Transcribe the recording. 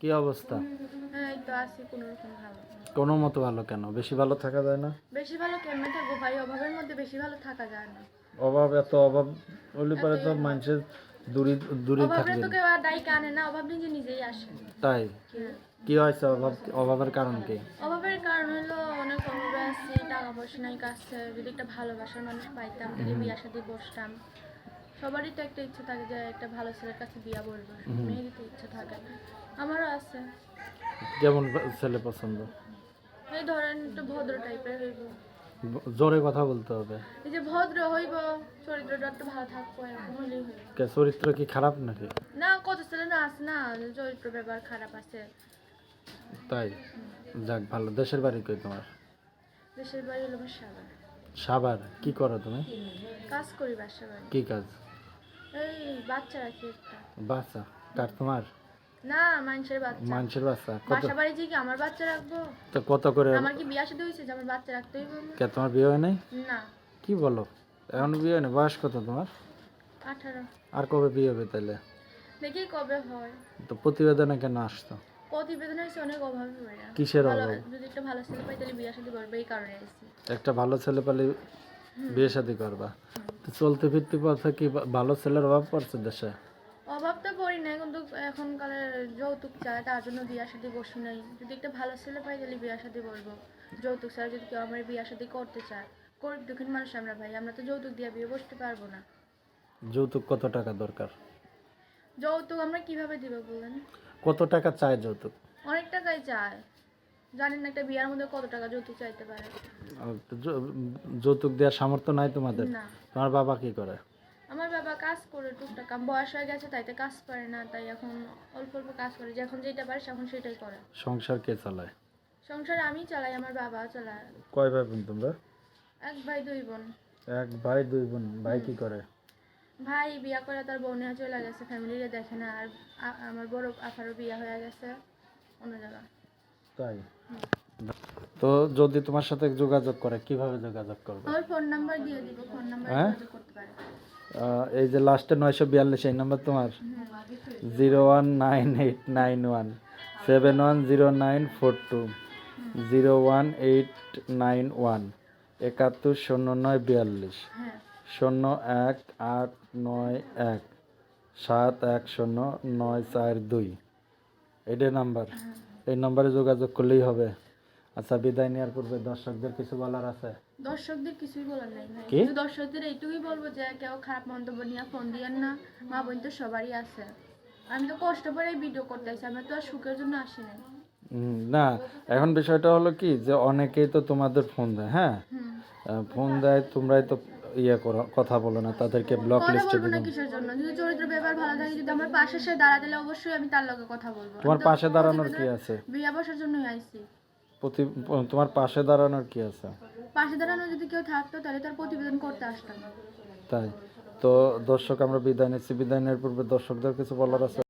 কি অবস্থা? এই তো আছি কোনো রকম ভালো কোনো মতো ভালো কেন? বেশি ভালো থাকা যায় না? বেশি ভালো কেমনে থাকব ভাই অভাবের মধ্যে বেশি ভালো থাকা যায় না। অভাব এত অভাব হলে পরে তো মানুষের দূরে দূরে অভাবে তো কেউ আর দায়ী কানে না অভাব নিজে নিজেই আসে। তাই। কি? হয়েছে অভাব অভাবের কারণ কি? অভাবের কারণ হলো অনেক অভাবে আছি টাকা পয়সা নাই কাছে যদি একটা ভালোবাসার মানুষ পাইতাম তাহলে বিয়া সাথে বসতাম। সবারই তো একটা ইচ্ছা থাকে যে একটা ভালো ছেলের কাছে বিয়া বলব মেয়েরই তো ইচ্ছা থাকে। আমারও আছে। যেমন ছেলে পছন্দ। এই ধরেন একটু ভদ্র টাইপের হইব। জোরে কথা বলতে হবে। এই যে ভদ্র হইব চরিত্রটা একটু ভালো থাকব এরকম হলেই হইব। কে চরিত্র কি খারাপ নাকি? না কত ছেলে না আছে না চরিত্র ব্যবহার খারাপ আছে। তাই? যাক ভালো। দেশের বাড়ি কই তোমার? দেশের বাড়ি হলো সাগর সাবার কি করো তুমি? কাজ করি বাসা কি কাজ? বাচ্চা রাখি একটা? বাচ্চা কার তোমার? না মানুষের বাচ্চা। মানুষের বাচ্চা কত? বাসা বাড়ি যে কি আমার বাচ্চা রাখব? তো কত করে? আমার কি বিয়ে সাথে হয়েছে? যে আমার বাচ্চা রাখতেই বলব কে তোমার বিয়ে হয় নাই? না। কি বলো? এখন বিয়ে হয় না বয়স কত তোমার? আঠারো। আর কবে বিয়ে হবে তাহলে? দেখি কবে হয়। তো প্রতিবেদনে কেন আসতো প্রতিবেদন হয়েছে অনেক অভাবে কিসের অভাব? যদি একটা ভালো ছেলে পাই তাহলে বিয়ে সাথে করবে এই কারণে এসেছি। একটা ভালো ছেলে পেলে বিয়ে শাদি করবা। তো চলতে ফিরতে পথে কি ভালো ছেলের অভাব পড়ছে দেশে? অভাব তো পড়ি নাই কিন্তু এখনকালের যৌতুক চায় তার জন্য বিয়ে সাথে বসি নাই। যদি একটা ভালো ছেলে পাই তাহলে বিয়ে সাথে বলব যৌতুক ছাড়া যদি কেউ আমার বিয়ে সাথে করতে চায় গরিব দুঃখীন মানুষ আমরা ভাই আমরা তো যৌতুক দিয়ে বিয়ে বসতে পারব না। যৌতুক কত টাকা দরকার? যৌতুক আমরা কীভাবে দিব বলেন? কত টাকা চায় যৌতুক? অনেক টাকাই চায়। জানেন না একটা বিয়ার মধ্যে কত টাকা যৌতুক চাইতে পারে? যৌতুক দেওয়ার সামর্থ্য নাই তোমাদের? না। তোমার বাবা কি করে? আমার বাবা কাজ করে টুকটাক আম- বয়স হয়ে গেছে তাইতে কাজ পারে না তাই এখন অল্প অল্প কাজ করে যখন যেটা পারে এখন সেটাই করে। সংসার কে চালায়? সংসার আমি চালাই আমার বাবা চালায়। কয় ভাই বোন তোমরা? এক ভাই দুই বোন। এক ভাই দুই বোন ভাই কি করে? ভাই বিয়া করে তার বোনে চলে গেছে ফ্যামিলিরে দেখে না আর আমার বড় আফারও বিয়া হয়ে গেছে অন্য জায়গায়। তাই? তো যদি তোমার সাথে যোগাযোগ করে কীভাবে যোগাযোগ করবে? আমার ফোন নাম্বার দিয়ে দিব ফোন নাম্বার হ্যাঁ? যোগাযোগ করতে পারে। এই যে লাস্টে নয়শো বিয়াল্লিশ এই নাম্বার তোমার? Zero one nine eight nine one seven one zero nine four two zero one eight nine one একাত্তর শূন্য নয় বিয়াল্লিশ হ্যাঁ। শূন্য এক আট নয় এক সাত এক শূন্য নয় চার দুই। এটাই নাম্বার এই নম্বরে যোগাযোগ করলেই হবে। আচ্ছা বিদায় নেওয়ার পূর্বে দর্শকদের কিছু বলার আছে? দর্শকদের কিছুই বলার নাই ভাই। কি? শুধু দর্শকদের এইটুকুই বলব যে কেউ খারাপ মন্তব্য নিয়ে ফোন দিয়েন না। মা বোন তো সবারই আছে। আমি তো কষ্ট করে ভিডিও করতে আসি আমি তো আর সুখের জন্য আসি নাই। হুম, না এখন বিষয়টা হলো কি যে অনেকেই তো তোমাদের ফোন দেয় হ্যাঁ? হুম। আহ, ফোন দেয় তোমরাই তো ইয়ে কথা বলো না তাদেরকে ব্লক লিস্টে বলব কিসের জন্য? যদি চরিত্র ব্যবহার ভালো থাকে যদি আমার পাশে সে দাঁড়া দিলে অবশ্যই আমি তার লগে কথা বলব। তোমার পাশে দাঁড়ানোর কি আছে? বিয়া বসার জন্যই আইছি প্রতি তোমার পাশে দাঁড়ানোর কি আছে? পাশে দাঁড়ানো যদি কেউ থাকতো তাহলে তার প্রতিবেদন করতে আসতাম। তাই। তো দর্শক আমরা বিদায় নিচ্ছি। বিদায় নেওয়ার পূর্বে দর্শকদের কিছু বলার আছে?